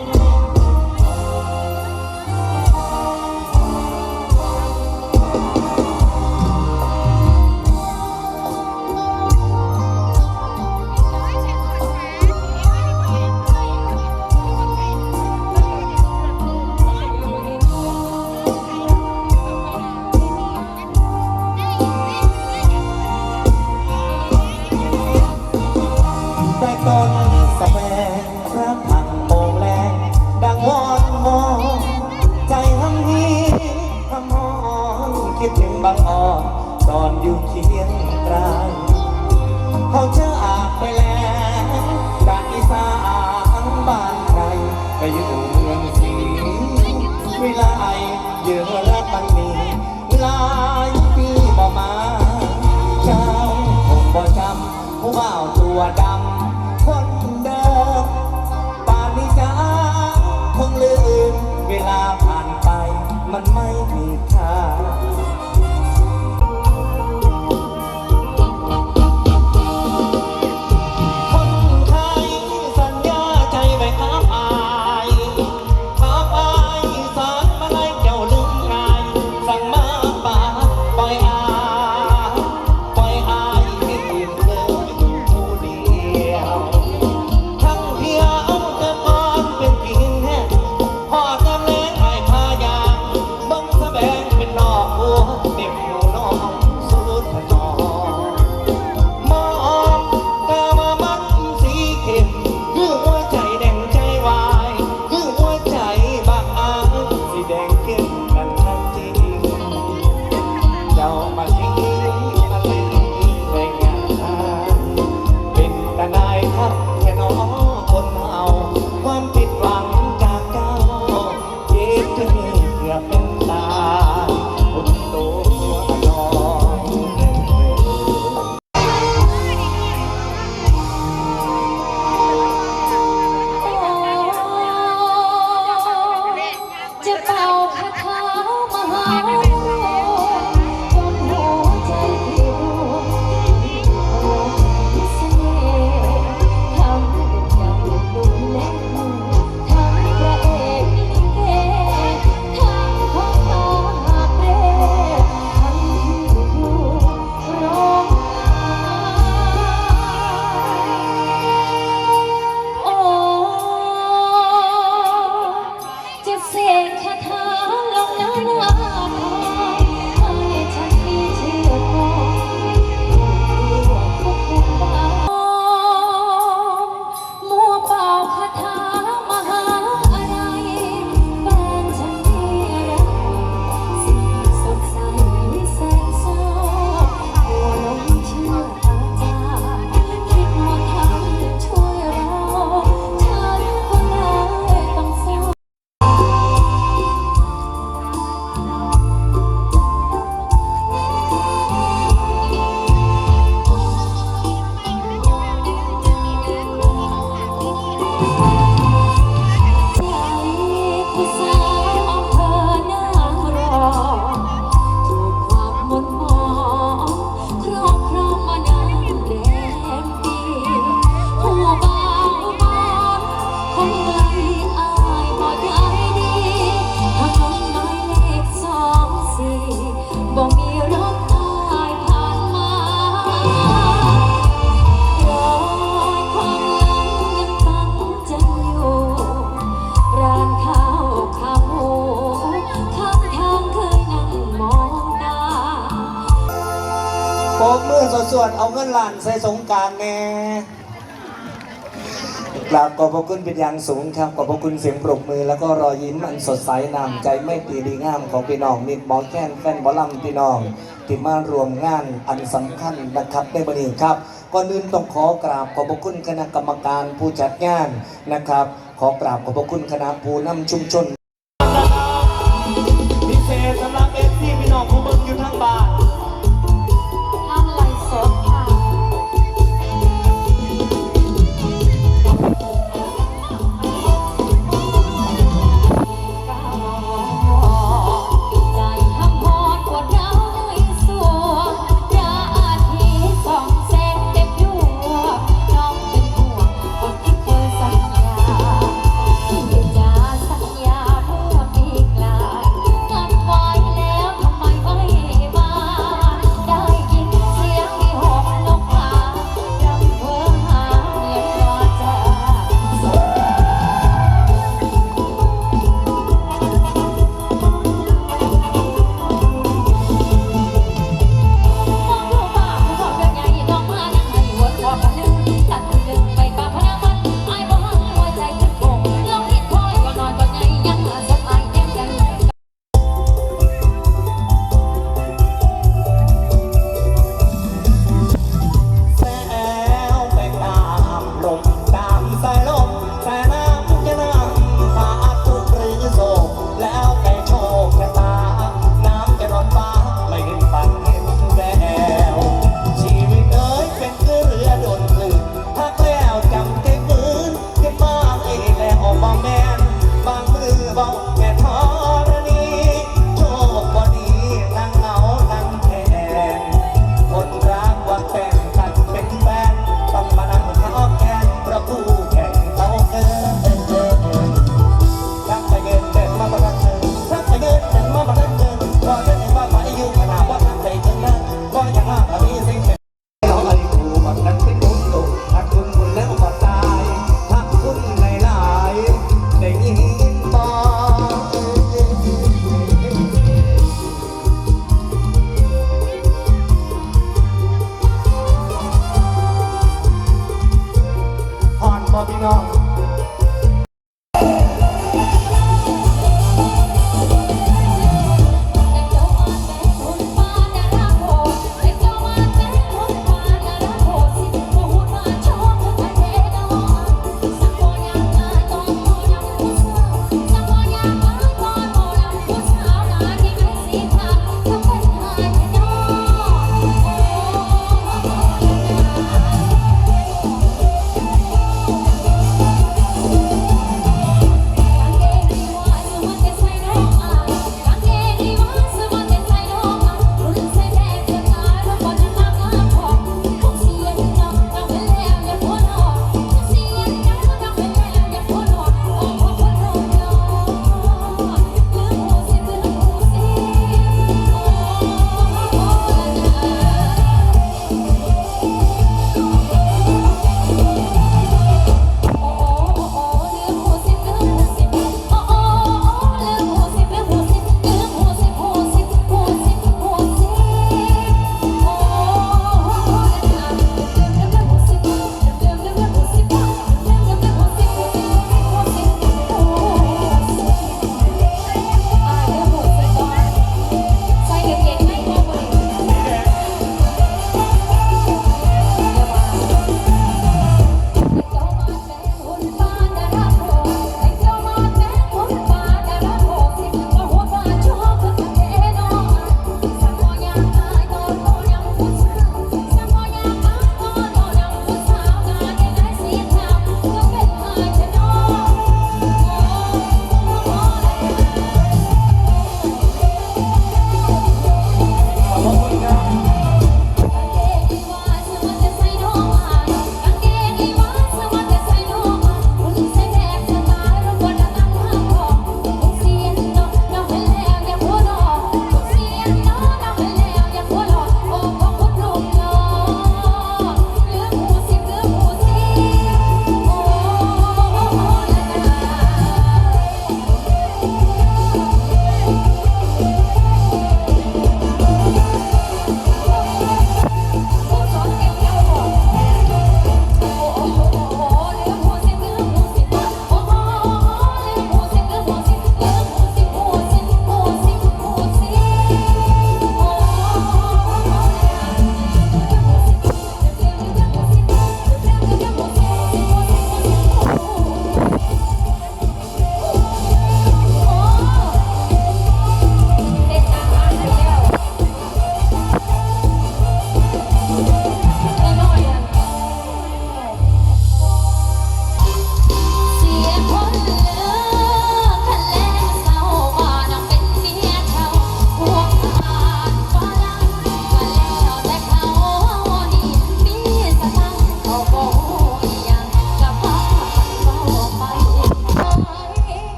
Oh. ู่เคียงตราของเธออากไปแล้วจากอีสานบ้านใครไปอยู่เมืองศรีวิไลเยอะรักมันมีหลายปีบ่มาเจ้าคงบ่จำผู้บ่าวตัวดำ สดสวดเอาเงินล้านใส่สงการแน่กราบขอบพระคุณเป็นอย่างสูงครับ ขอบพระคุณเสียงปรบมือ แล้วก็รอยยิ้มมันสดใสนามใจไม่ตีดีงามของพี่น้องมิดบอลแค้นแฟนบอลลัมพี่น้องที่มารวมงานอันสำคัญนะครับได้บินครับก่อนอื่นต้องขอกราบขอบพระคุณคณะกรรมการผู้จัดงานนะครับ ขอกราบขอบพระคุณคณะผู้นำชุมชน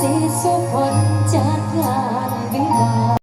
สิสุพรรณจากลานวิวา